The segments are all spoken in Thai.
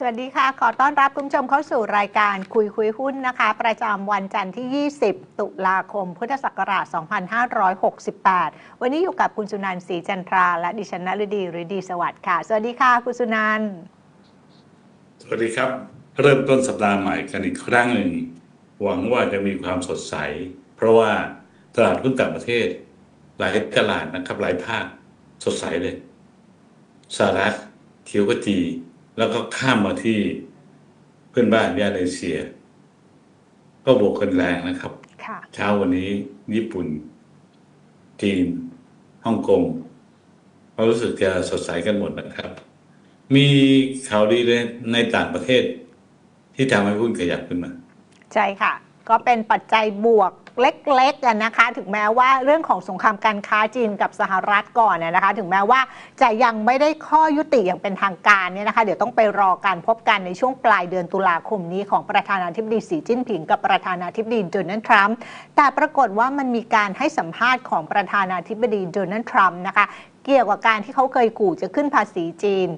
สวัสดีค่ะ ขอต้อนรับคุณผู้ชมเข้าสู่รายการคุยคุยหุ้นนะคะ ประจำวันจันทร์ที่ 20 ตุลาคม พุทธศักราช 2568 วันนี้อยู่กับคุณสุนันท์ศรีจันทรา และดิฉันนฤดีฤดีสวัสดิ์ค่ะ สวัสดีค่ะ คุณสุนันท์สวัสดีครับ เริ่มต้นสัปดาห์ใหม่กันอีกครั้งหนึ่ง หวังว่าจะมีความสดใส เพราะว่าตลาดหุ้นต่างประเทศ หลายตลาดนะครับหลายภาคสดใสเลยสหรัฐเขียวกจี แล้วก็ข้ามมาที่เพื่อนบ้านย่านเอเชีย ก็บวกกันแรงนะครับค่ะเช้าวันนี้ญี่ปุ่น จีนฮ่องกงก็รู้สึกจะสดใสกันหมดนะครับ มีข่าวดีเลยในต่างประเทศ ที่ทำให้หุ้นขยับขึ้นมา ใช่ค่ะ ก็เป็นปัจจัยบวก เล็กๆกันนะคะ ถึงแม้ว่าเรื่องของสงครามการค้าจีนกับสหรัฐก่อนเนี่ยนะคะ ถึงแม้ว่าจะยังไม่ได้ข้อยุติอย่างเป็นทางการเนี่ยนะคะ เดี๋ยวต้องไปรอการพบกันในช่วงปลายเดือนตุลาคมนี้ของประธานาธิบดีสีจิ้นผิงกับประธานาธิบดีโดนัลด์ทรัมป์แต่ปรากฏว่ามันมีการให้สัมภาษณ์ของประธานาธิบดีโดนัลด์ทรัมป์นะคะ เกี่ยวกับการที่เขาเคยขู่จะขึ้นภาษีจีน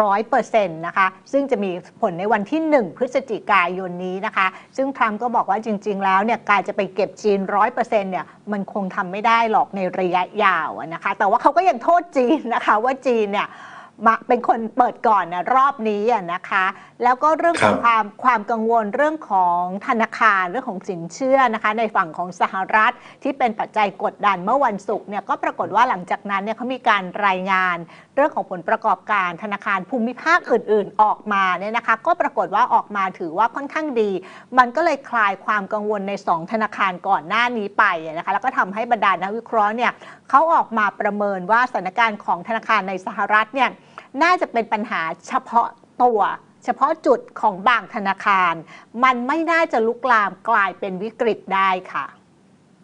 ร้อยเปอร์เซ็นต์นะคะ ซึ่งจะมีผลในวันที่ 1 พฤศจิกายนนี้นะคะ ซึ่งทรัมป์ก็บอกว่าจริง ๆ แล้วเนี่ยการจะไปเก็บจีนร้อยเปอร์เซ็นต์เนี่ยมันคงทำไม่ได้หรอกในระยะยาวนะคะ แต่ว่าเขาก็ยังโทษจีนนะคะว่าจีนเนี่ยมาเป็นคนเปิดก่อนนะรอบนี้นะคะ แล้วก็เรื่องของครับความความกังวลเรื่องของธนาคารเรื่องของสินเชื่อนะคะ ในฝั่งของสหรัฐที่เป็นปัจจัยกดดันเมื่อวันศุกร์เนี่ยก็ปรากฏว่าหลังจากนั้นเนี่ยเขามีการรายงาน เรื่องของผลประกอบการธนาคารภูมิภาคอื่น ๆ ออกมาเนี่ยนะคะ ก็ปรากฏว่าออกมาถือว่าค่อนข้างดี มันก็เลยคลายความกังวลใน 2 ธนาคารก่อนหน้านี้ไปนะคะแล้วก็ทำให้บรรดานักวิเคราะห์เนี่ยเขาออกมาประเมินว่าสถานการณ์ของธนาคารในสหรัฐเนี่ยน่าจะเป็นปัญหาเฉพาะตัว เฉพาะจุดของบางธนาคาร มันไม่น่าจะลุกลามกลายเป็นวิกฤตได้ค่ะ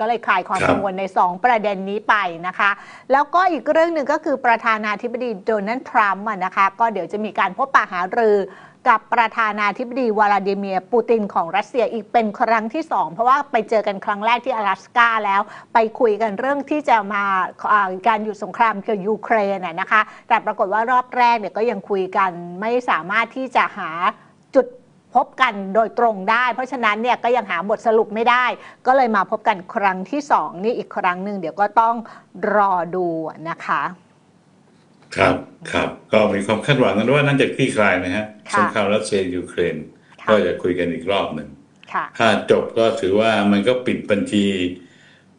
ก็เลยคลายความครับกังวลใน 2 ประเด็นนี้ไปนะคะ แล้วก็อีกเรื่องหนึ่งก็คือประธานาธิบดีโดนัลด์ทรัมป์อะนะคะ ก็เดี๋ยวจะมีการพบปะหารือกับประธานาธิบดีวลาดิเมียร์ปูตินของรัสเซียอีกเป็นครั้งที่ 2 เพราะว่าไปเจอกันครั้งแรกที่阿拉สกาแล้ว ไปคุยกันเรื่องที่จะมาอ่าการหยุดสงครามกับยูเครนน่ะนะคะ แต่ปรากฏว่ารอบแรกเนี่ยก็ยังคุยกันไม่สามารถที่จะหาจุด พบกันโดยตรงได้ เพราะฉะนั้นเนี่ยก็ยังหาบทสรุปไม่ได้ ก็เลยมาพบกันครั้งที่ 2 นี่อีกครั้งหนึ่งเดี๋ยวก็ต้องรอดูนะคะ ครับครับก็มีความคาดหวังกันว่านั่นจะคลี่คลายนะฮะค่ะสงครามรัสเซียยูเครนค่ะก็จะคุยกันอีกรอบหนึ่งค่ะถ้าจบก็ถือว่ามันก็ปิดบัญชี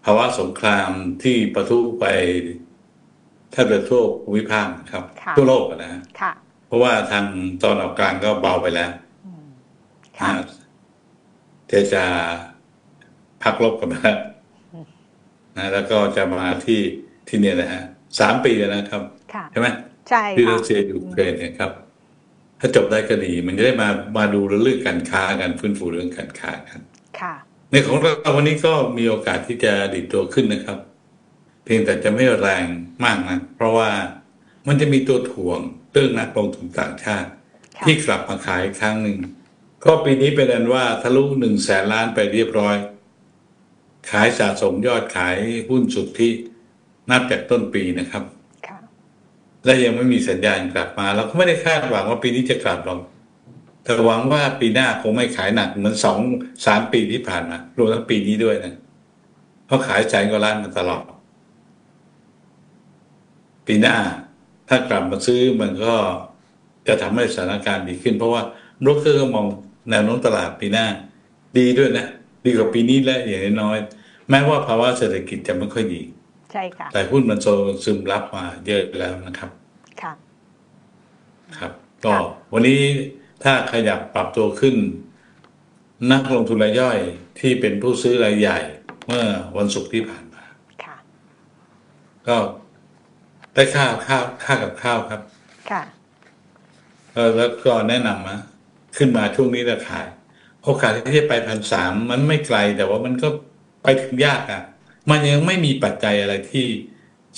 ภาวะสงครามที่ประทุไปแทบจะทั่วภูมิภาคนะครับค่ะทั่วโลกอะนะฮะค่ะเพราะว่าทางตอนออกกลางก็เบาไปแล้ว อืมค่ะนะเจรจาพักลบกันมาแล้วนะแล้วก็จะมาที่ที่เนี่ยนะฮะสามปีแล้วนะครับค่ะใช่ไหมใช่ที่ค่ะรัสเซียยูเครนเนี่ยครับ ถ้าจบได้ก็ดี มันจะได้มามาดูเรื่องการค้ากันฟื้นฟูเรื่องการค้ากันค่ะ ในของเราวันนี้ก็มีโอกาสที่จะดิดตัวขึ้นนะครับ เพียงแต่จะไม่แรงมากนะเพราะว่ามันจะมีตัวถ่วงเรื่องนักลงทุนต่างชาติค่ะที่กลับมาขายอีกครั้งหนึ่ง ก็ปีนี้เป็นอันว่าทะลุหนึ่งแสนล้านไปเรียบร้อย ขายสะสมยอดขายหุ้นสุทธินับจากต้นปีนะครับค่ะและยังไม่มีสัญญาณกลับมา เราก็ไม่ได้คาดหวังว่าปีนี้จะกลับหรอกแต่หวังว่าปีหน้าคงไม่ขายหนักเหมือนสองสามปีที่ผ่านมารวมทั้งปีนี้ด้วยนะเพราะขายแสนกว่าล้านมาตลอด ปีหน้าถ้ากลับมาซื้อมันก็จะทำให้สถานการณ์ดีขึ้น เพราะว่าโบรกเกอร์ก็มอง แนวโน้มตลาดปีหน้า ดีด้วยนะ ดีกว่าปีนี้และอย่างน้อยๆแม้ว่าภาวะเศรษฐกิจจะไม่ค่อยดี ใช่ค่ะ แต่หุ้นมันโซซึมรับมาเยอะแล้วนะครับ ค่ะ ครับ ก็วันนี้ถ้าขยับปรับตัวขึ้น นักลงทุนรายย่อยที่เป็นผู้ซื้อรายใหญ่ เมื่อวันศุกร์ที่ผ่านมา ค่ะ ก็ได้ค่าข้าวค่ากับข้าวครับ ค่ะ เออแล้วก็แนะนำมา ขึ้นมาช่วงนี้จะขายโอกาสที่จะไปพันสามมันไม่ไกลแต่ว่ามันก็ไปถึงยากอะ่ะ มันยังไม่มีปัจจัยอะไรที่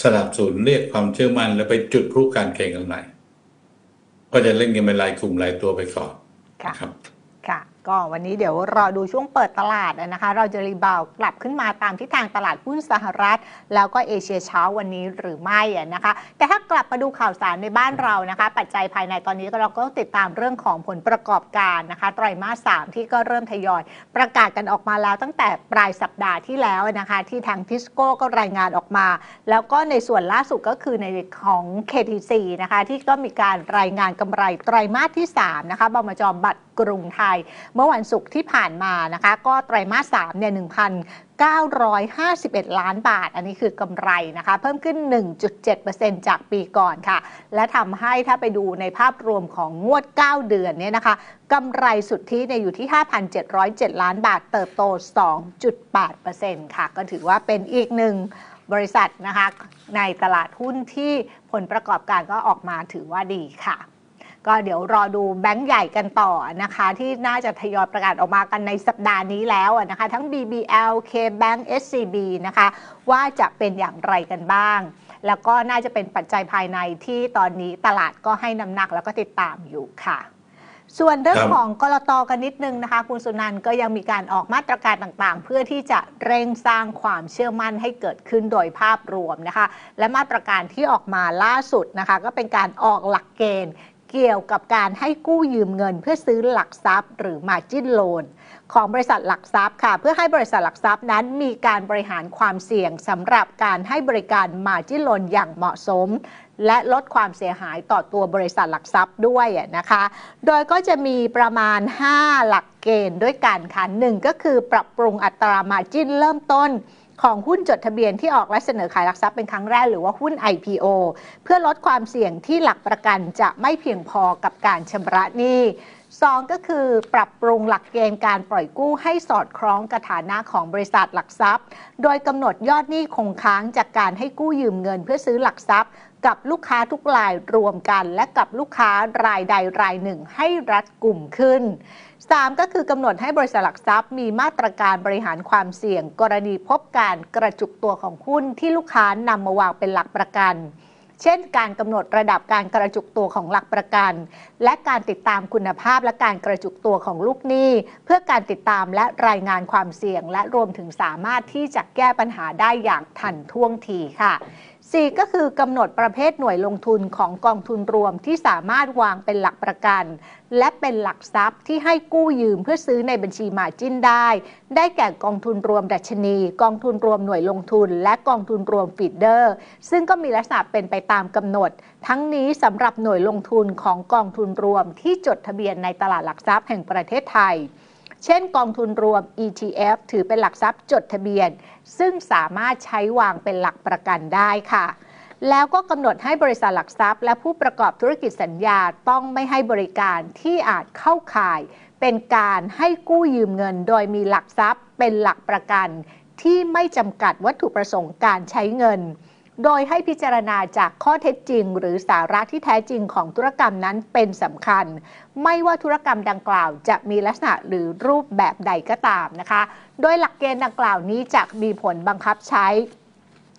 สนับสนุนเรียกความเชื่อมั่นแล้วไปจุดพลุการเก่งกันไหนก็จะเล่นกันเป็นรายกลุ่มรายตัวไปก่อนค่ะนะครับค่ะ ก็วันนี้เดี๋ยวรอดูช่วงเปิดตลาดนะคะ เราจะรีบาวกลับขึ้นมาตามทิศทางตลาดหุ้นสหรัฐ แล้วก็เอเชียเช้าวันนี้หรือไม่นะคะ แต่ถ้ากลับมาดูข่าวสารในบ้านเรานะคะ ปัจจัยภายในตอนนี้เราก็ติดตามเรื่องของผลประกอบการนะคะไตรมาสสามที่ก็เริ่มทยอย ประกาศกันออกมาแล้วตั้งแต่ปลายสัปดาห์ที่แล้วนะคะ ที่ทางทิสโก้ก็รายงานออกมา แล้วก็ในส่วนล่าสุดก็คือในของ KTC นะคะที่ก็มีการรายงานกำไรไตรมาสที่3นะคะบมจบัตรกรุงไทยเมื่อวันศุกร์ที่ผ่านมานะคะ ก็ไตรมาส3เนี่ย1,951 ล้านบาท อันนี้คือกำไรนะคะ เพิ่มขึ้น 1.7%จากปีก่อนค่ะ และทำให้ถ้าไปดูในภาพรวมของงวด 9 เดือนเนี่ยนะคะกำไรสุทธิเนี่ยอยู่ที่ 5,707 ล้านบาท เติบโต 2.8%ค่ะ ก็ถือว่าเป็นอีกหนึ่งบริษัทนะคะในตลาดหุ้นที่ผลประกอบการก็ออกมาถือว่าดีค่ะ ก็เดี๋ยวรอดูแบงก์ใหญ่กันต่อนะคะ ที่น่าจะทยอยประกาศออกมากันในสัปดาห์นี้แล้วนะคะ ทั้ง BBL KBank SCB นะคะ ว่าจะเป็นอย่างไรกันบ้าง แล้วก็น่าจะเป็นปัจจัยภายในที่ตอนนี้ตลาดก็ให้น้ำหนักแล้วก็ติดตามอยู่ค่ะส่วนเรื่องของกรตกันนิดนึงนะคะ คุณสุนันก็ยังมีการออกมาตรการต่างๆ เพื่อที่จะเร่งสร้างความเชื่อมั่นให้เกิดขึ้นโดยภาพรวมนะคะ และมาตรการที่ออกมาล่าสุดนะคะ ก็เป็นการออกหลักเกณฑ์ เกี่ยวกับการให้กู้ยืมเงิน เพื่อซื้อหลักทรัพย์ หรือ margin loan ของบริษัทหลักทรัพย์ค่ะ เพื่อให้บริษัทหลักทรัพย์นั้นมีการบริหารความเสี่ยงสำหรับการให้บริการ margin loan อย่างเหมาะสม และลดความเสียหายต่อตัวบริษัทหลักทรัพย์ด้วยนะคะ โดยก็จะมีประมาณ 5 หลักเกณฑ์ด้วยกันค่ะหนึ่งก็คือปรับปรุงอัตรา margin เริ่มต้น ของหุ้นจดทะเบียนที่ออกและเสนอขายหลักทรัพย์เป็นครั้งแรกหรือว่าหุ้น IPO เพื่อลดความเสี่ยงที่หลักประกันจะไม่เพียงพอกับการชำระหนี้สองก็คือปรับปรุงหลักเกณฑ์การปล่อยกู้ให้สอดคล้องกับฐานะของบริษัทหลักทรัพย์ โดยกำหนดยอดหนี้คงค้างจากการให้กู้ยืมเงินเพื่อซื้อหลักทรัพย์ กับลูกค้าทุกรายรวมกัน และกับลูกค้ารายใดรายหนึ่งให้รัดกลุ่มขึ้น 3 ก็คือกำหนดให้บริษัทหลักทรัพย์ มีมาตรการบริหารความเสี่ยง กรณีพบการกระจุกตัวของหุ้นที่ลูกค้านำมาวางเป็นหลักประกัน เช่น การกำหนดระดับการกระจุกตัวของหลักประกัน และการติดตามคุณภาพและการกระจุกตัวของลูกหนี้ เพื่อการติดตามและรายงานความเสี่ยง และรวมถึงสามารถที่จะแก้ปัญหาได้อย่างทันท่วงทีค่ะ 4 ก็คือกำหนดประเภทหน่วยลงทุนของกองทุนรวมที่สามารถวางเป็นหลักประกัน และเป็นหลักทรัพย์ที่ให้กู้ยืมเพื่อซื้อในบัญชีมาจิ้นได้ ได้แก่กองทุนรวมดัชนี กองทุนรวมหน่วยลงทุน และกองทุนรวมฟีดเดอร์ ซึ่งก็มีลักษณะเป็นไปตามกำหนด ทั้งนี้สำหรับหน่วยลงทุนของกองทุนรวมที่จดทะเบียนในตลาดหลักทรัพย์แห่งประเทศไทย เช่นกองทุนรวม ETF ถือเป็นหลักทรัพย์จดทะเบียน ซึ่งสามารถใช้วางเป็นหลักประกันได้ค่ะ แล้วก็กำหนดให้บริษัทหลักทรัพย์ และผู้ประกอบธุรกิจสัญญาต้องไม่ให้บริการที่อาจเข้าข่าย เป็นการให้กู้ยืมเงิน โดยมีหลักทรัพย์ เป็นหลักประกัน ที่ไม่จำกัดวัตถุประสงค์การใช้เงิน โดยให้พิจารณาจากข้อเท็จจริง หรือสาระที่แท้จริงของธุรกรรมนั้นเป็นสำคัญ ไม่ว่าธุรกรรมดังกล่าวจะมีลักษณะหรือรูปแบบใดก็ตามนะคะ โดยหลักเกณฑ์ดังกล่าวนี้จะมีผลบังคับใช้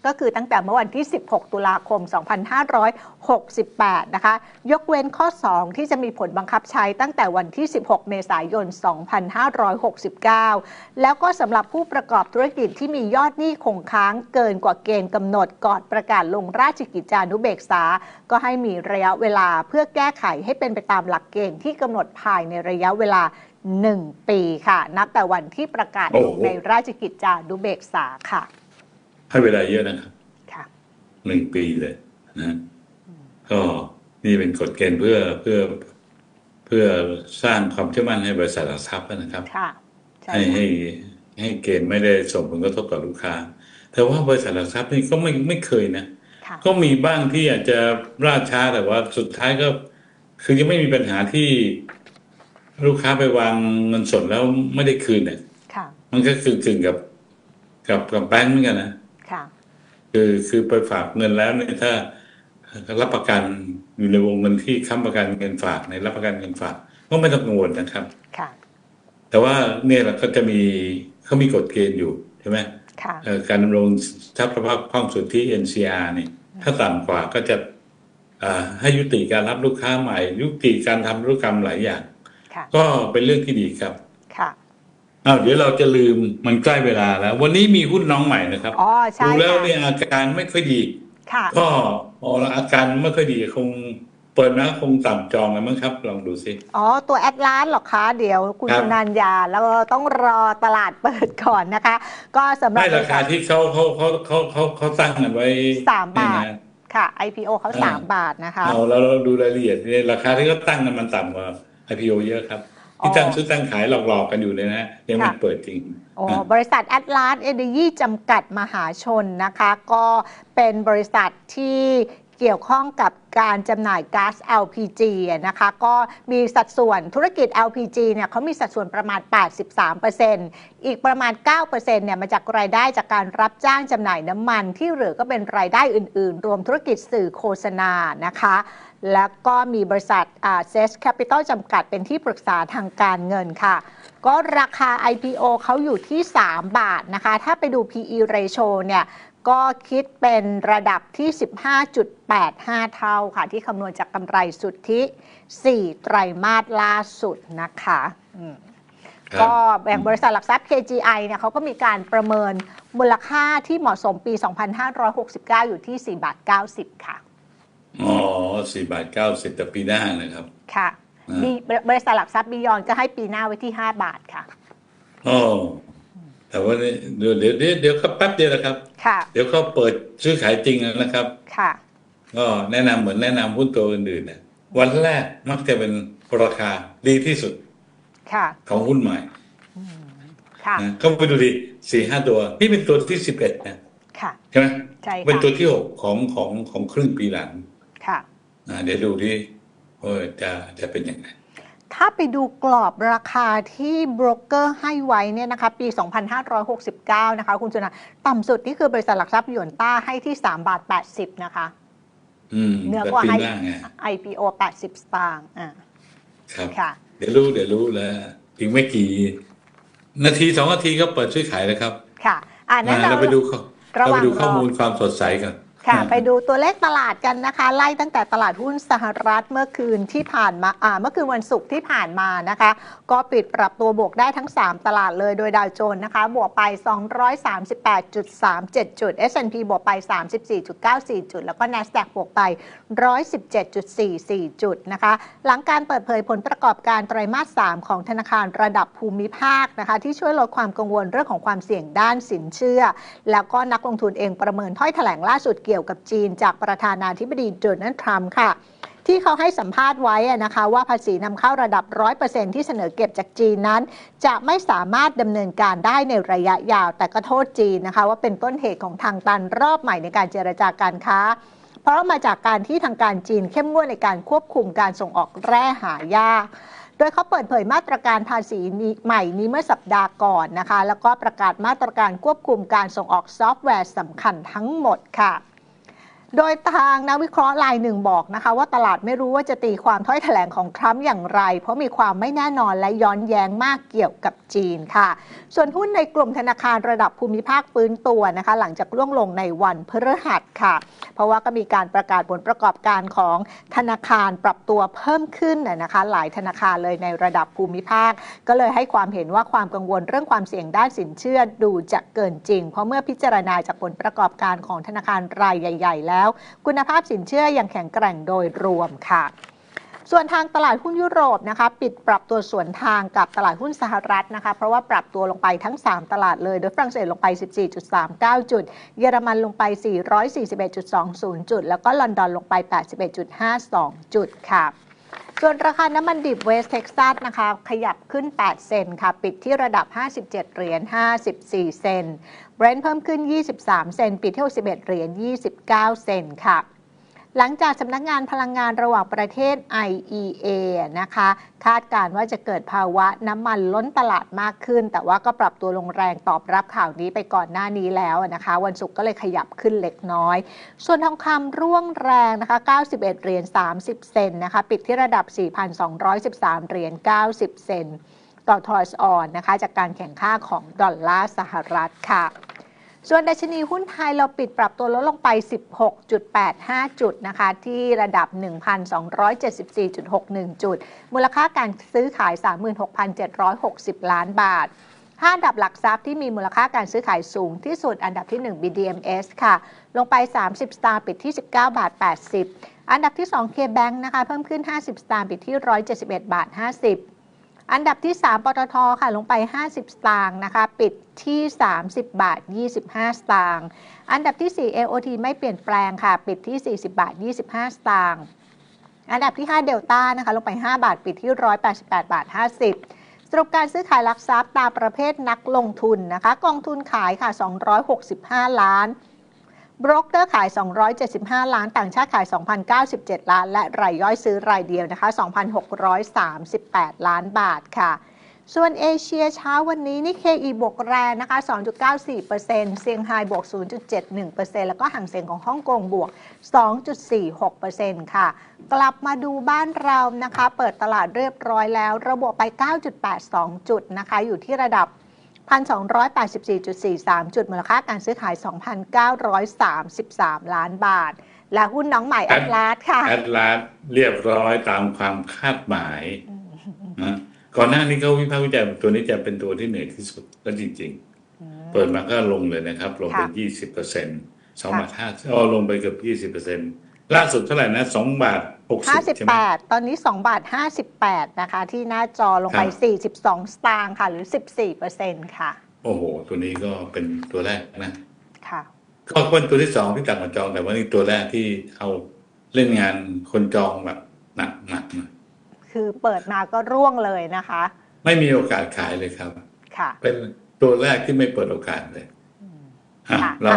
ก็คือตั้งแต่เมื่อวันที่ 16 ตุลาคม 2568 นะคะ ยกเว้นข้อ 2 ที่จะมีผลบังคับใช้ตั้งแต่วันที่ 16 เมษายน 2569 แล้วก็สำหรับผู้ประกอบธุรกิจที่มียอดหนี้คงค้างเกินกว่าเกณฑ์กำหนดก่อนประกาศลงราชกิจจานุเบกษา ก็ให้มีระยะเวลาเพื่อแก้ไขให้เป็นไปตามหลักเกณฑ์ที่กำหนดภายในระยะเวลา 1 ปีค่ะ นับแต่วันที่ประกาศลงในราชกิจจานุเบกษาค่ะ ให้เวลาเยอะนะครับค่ะหนึ่งปีเลยนะก็นี่เป็นกฎเกณฑ์เพื่อเพื่อเพื่อสร้างความเชื่อมั่นให้บริษัทหลักทรัพย์นะครับค่ะใช่ให้ค่ะให้ให้เกณฑ์ไม่ได้ส่งผลกระทบต่อลูกค้า แต่ว่าบริษัทหลักทรัพย์นี่ก็ไม่ไม่เคยนะค่ะก็มีบ้างที่อาจจะล่าช้าแต่ว่าสุดท้ายก็ คือยังไม่มีปัญหาที่ลูกค้าไปวางเงินสดแล้วไม่ได้คืนเนี่ยค่ะมันก็คือกึ่งกับ กับกับแบงก์เหมือนกันนะ ค่ะคือคือไปฝากเงินแล้วเนี่ยถ้ารับประกันอยู่ในวงเงินที่ค้ำประกันเงินฝากในรับประกันเงินฝากก็ไม่ต้องกังวลนะครับค่ะแต่ว่าเนี่ยเราก็จะมีเขามีกฎเกณฑ์อยู่ใช่ไหมค่ะเอ่อการดำรงทรัพย์ภาพคล่องสุทธิ NCR นี่ถ้าต่ำกว่าก็จะอ่าให้ยุติการรับลูกค้าใหม่ ยุติการทำธุรกรรมหลายอย่างค่ะก็เป็นเรื่องที่ดีครับ อ้าวเดี๋ยวเราจะลืมมันใกล้เวลาแล้ว วันนี้มีหุ้นน้องใหม่นะครับอ๋อใช่ดูแล้วค่ะเนี่ยอาการไม่ค่อยดี ค่ะ ก็อ๋ออาการไม่ค่อยดีคงเปิดมาคงต่ำจองแล้วมั้งครับ ลองดูสิ อ๋อ ตัวแอดลาสหรอคะเดี๋ยวคุณครับสุนันยา แล้วก็ต้องรอตลาดเปิดก่อนนะคะ ก็สำหรับไม่ราคาที่เขาเขาเขาเขาเขาเขาตั้งกันไว้สามบาทเนี่ยนะค่ะ IPO เขาอ่าสามบาทนะคะเอาแล้วเราดูรายละเอียดเนี่ยราคาที่เขาตั้งกันมันต่ำกว่า IPO เยอะครับ ที่ตั้งอ๋อซื้อตั้งขายหลอกๆกันอยู่เลยนะยังไม่ค่ะเปิดจริงโอ้อะบริษัท Atlas Energy จำกัดมหาชนนะคะ ก็เป็นบริษัทที่เกี่ยวข้องกับ การจำหน่ายก๊าซ LPG นะคะก็มีสัดส่วนธุรกิจ LPG เนี่ยเขามีสัดส่วนประมาณ 83%อีกประมาณ 9%เนี่ยมาจากรายได้จากการรับจ้างจำหน่ายน้ำมันที่เหลือก็เป็นรายได้อื่น ๆ รวมธุรกิจสื่อโฆษณานะคะแล้วก็มีบริษัทเซสแคปิตอลจำกัดเป็นที่ปรึกษาทางการเงินค่ะ ก็ราคา IPO เขาอยู่ที่ 3 บาทนะคะ ถ้าไปดู PE ratio เนี่ย ก็คิดเป็นระดับที่ 15.85 เท่าค่ะ ที่คำนวณจากกำไรสุทธิ 4 ไตรมาสล่าสุดนะคะอืมครับก็แบ่งบริษัทหลักทรัพย์ KGI เนี่ยเขาก็มีการประเมินมูลค่าที่เหมาะสมปี 2569 อยู่ที่ 4 บาท 90 ค่ะ อ๋อสี่บาทเก้าสิบแต่ปีหน้านะครับ ค่ะอ่ามีมีบริษัทหลักทรัพย์บียอนก็ให้ปีหน้าไว้ที่ 5 บาทค่ะ อ๋อ แต่ว่าเนี่ยเดี๋ยวเดี๋ยวเดี๋ยวเดี๋ยวก็แป๊บเดียวนะครับ ค่ะ เดี๋ยวเขาเปิดซื้อขายจริงแล้วนะครับ ค่ะ ก็แนะนำเหมือนแนะนำหุ้นตัวอื่นๆนะวันแรกมักจะเป็นราคาดีที่สุด ค่ะ ของหุ้นใหม่ ค่ะนะก็ไปดูดิสี่ห้าตัวนี่เป็นตัวที่สิบเอ็ดนะค่ะใช่ไหมใช่ค่ะเป็นตัวที่หกของของของครึ่งปีหลัง ค่ะอ่าเดี๋ยวดูที่เออจะจะเป็นยังไง ถ้าไปดูกรอบราคาที่โบรกเกอร์ให้ไว้เนี่ยนะคะปี 2569 นะคะ คุณจุนาต่ำสุดนี่คือบริษัทหลักทรัพย์หยวนต้าให้ที่ 3 บาท 80 นะคะอืมเหนือแต่กว่าปีให้หน้าไง IPO 80 สตางค์อ่าครับค่ะ เดี๋ยวรู้เดี๋ยวรู้แล้วอีกไม่กี่ นาทีสองนาทีก็เปิดซื้อขายแล้วครับ ค่ะ อ่านั้นอ่าเราเราไปดูข้อระเราหไปว่างดูข้อรอมูลความสดใสกัน ค่ะอ่าไปดูตัวเลขตลาดกันนะคะ ไล่ตั้งแต่ตลาดหุ้นสหรัฐเมื่อคืนที่ผ่านมาอ่าเมื่อคืนวันศุกร์ที่ผ่านมานะคะ ก็ปิดปรับตัวบวกได้ทั้ง 3 ตลาดเลยโดยดาวโจนส์นะคะ บวกไป 238.37 จุด S&P บวกไป 34.94 จุด แล้วก็ NASDAQ บวกไป 117.44 จุดนะคะ หลังการเปิดเผยผลประกอบการไตรมาส 3 ของธนาคารระดับภูมิภาคนะคะ ที่ช่วยลดความกังวลเรื่องของความเสี่ยงด้านสินเชื่อ แล้วก็นักลงทุนเองประเมินถ้อยแถลงล่าสุดเกี่ยวกับจีน จากประธานาธิบดีโดนัลด์ทรัมป์ค่ะ ที่เขาให้สัมภาษณ์ไว้นะคะว่าภาษีนำเข้าระดับ 100%ที่เสนอเก็บจากจีนนั้น จะไม่สามารถดำเนินการได้ในระยะยาว แต่ก็โทษจีนนะคะ ว่าเป็นต้นเหตุของทางตันรอบใหม่ในการเจรจาการค้าเพราะมาจากการที่ทางการจีนเข้มงวดในการควบคุมการส่งออกแร่หายาก โดยเขาเปิดเผยมาตรการภาษีนี้ใหม่นี้เมื่อสัปดาห์ก่อนนะคะ แล้วก็ประกาศมาตรการควบคุมการส่งออกซอฟต์แวร์สำคัญทั้งหมดค่ะ โดยทางนักวิเคราะห์รายหนึ่งบอกนะคะ ว่าตลาดไม่รู้ว่าจะตีความถ้อยแถลงของทรัมป์อย่างไร เพราะมีความไม่แน่นอนและย้อนแย้งมากเกี่ยวกับจีนค่ะ ส่วนหุ้นในกลุ่มธนาคารระดับภูมิภาคฟื้นตัวนะคะ หลังจากล่วงลงในวันพฤหัสค่ะ เพราะว่าก็มีการประกาศผลประกอบการของธนาคารปรับตัวเพิ่มขึ้นน่ะนะคะ หลายธนาคารเลยในระดับภูมิภาค ก็เลยให้ความเห็นว่าความกังวลเรื่องความเสี่ยงด้านสินเชื่อดูจะเกินจริง เพราะเมื่อพิจารณาจากผลประกอบการของธนาคารรายใหญ่ ๆ แล้วคุณภาพสินเชื่อยังแข็งแกร่งโดยรวมค่ะส่วนทางตลาดหุ้นยุโรปนะคะปิดปรับตัวสวนทางกับตลาดหุ้นสหรัฐนะคะเพราะว่าปรับตัวลงไปทั้ง 3 ตลาดเลย โดยฝรั่งเศสลงไป 14.39 จุด เยอรมันลงไป 441.20 จุด แล้วก็ลอนดอนลงไป 81.52 จุดค่ะ ส่วนราคาน้ำมันดิบเวสเท็กซัสนะคะ ขยับขึ้น 8 เซนค่ะ ปิดที่ระดับ 57 เหรียญ 54 เซนเบรนท์เพิ่มขึ้น 23 เซนปิดที่61เหรียญ 29 เซนค่ะ หลังจากสำนักงานพลังงานระหว่างประเทศ IEA นะคะ คาดการณ์ว่าจะเกิดภาวะน้ำมันล้นตลาดมากขึ้น แต่ว่าก็ปรับตัวลงแรงตอบรับข่าวนี้ไปก่อนหน้านี้แล้วนะคะ วันศุกร์ก็เลยขยับขึ้นเล็กน้อย ส่วนทองคำร่วงแรงนะคะ 91 เหรียญ 30 เซนนะคะ ปิดที่ระดับ 4,213 เหรียญ 90 เซนต่อทอยส์ออนนะคะ จากการแข่งค่าของดอลลาร์สหรัฐค่ะ ส่วนดัชนีหุ้นไทยเราปิดปรับตัวลดลงไป 16.85 จุดนะคะ ที่ระดับ 1,274.61 จุด มูลค่าการซื้อขาย 36,760 ล้านบาท5อันดับหลักทรัพย์ที่มีมูลค่าการซื้อขายสูงที่สุดอันดับที่ 1 BDMs ค่ะ ลงไป 30 สตางค์ปิดที่ 19 บาท 80 อันดับที่ 2 KBank นะคะ เพิ่มขึ้น 50 สตางค์ปิดที่ 171 บาท 50 อันดับที่ 3 ปตทค่ะลงไป 50 สตางค์นะคะปิดที่ 30 บาท 25 สตางค์อันดับที่ 4 AOT ไม่เปลี่ยนแปลงค่ะ ปิดที่ 40 บาท 25 สตางค์อันดับที่ 5 เดลต้านะคะลงไป 5 บาท ปิดที่ 188 บาท 50 สรุปการซื้อขายหลักทรัพย์ตามประเภทนักลงทุนนะคะ กองทุนขายค่ะ 265 ล้าน บรกเกอร์ขาย 275 ล้าน ต่างชาติขาย 2,097 ล้าน และรายย่อยซื้อรายเดียวนะคะ 2,638 ล้านบาทค่ะ ส่วนเอเชียเช้าวันนี้นี่ KE บวกแรงนะคะ 2.94%เซี่ยงไฮ้บวก 0.71%แล้วก็ห่างเสียงของฮ่องกงบวก 2.46%ค่ะ กลับมาดูบ้านเรานะคะ เปิดตลาดเรียบร้อยแล้ว ระบวกไป 9.82 จุดนะคะ อยู่ที่ระดับ 1,284.43 จุดมูลค่าการซื้อขาย 2,933 ล้านบาท และหุ้นน้องใหม่แอแอดดลาสค่ะแอดลาสเรียบร้อยตามความคาดหมายนะก่อนหน้านี้ก็วิพากษ์วิจารณ์ตัวนี้จะเป็นตัวที่เหนื่อยที่สุดแล้วจริง ๆ เปิดมาก็ลงเลยนะครับ ลงไปค่ะยี่สิบเปอร์เซ็นต์สองบาทห้าอ๋อลงไปเกือบยี่สิบเปอร์เซ็นต์ล่าสุดเท่าไหร่นะสองบาท หกสิบใช่ไหม58 ตอนนี้ 2 บาท 58 นะคะ ที่หน้าจอลงไปครับ42 สตางค์ค่ะ หรือ 14%ค่ะ โอ้โห ตัวนี้ก็เป็นตัวแรกนะ ค่ะก็เป็นตัวที่สองที่ตัดมาจองแต่ว่านี่ตัวแรกที่เอาเล่นงานคนจองแบบหนักหนักๆหน่อยคือเปิดมาก็ร่วงเลยนะคะ ไม่มีโอกาสขายเลยครับ ค่ะ เป็นตัวแรกที่ไม่เปิดโอกาสเลยอะค่ะเรา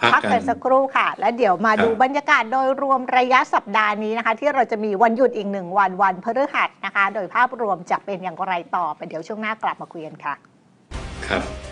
พักพักกักันน สักครู่ค่ะ แล้วเดี๋ยวมาครับดูบรรยากาศโดยรวมระยะสัปดาห์นี้นะคะ ที่เราจะมีวันหยุดอีกหนึ่งวันวันพฤหัสนะคะ โดยภาพรวมจะเป็นอย่างไรต่อไปเดี๋ยวช่วงหน้ากลับมาคุยกันค่ะ ครับ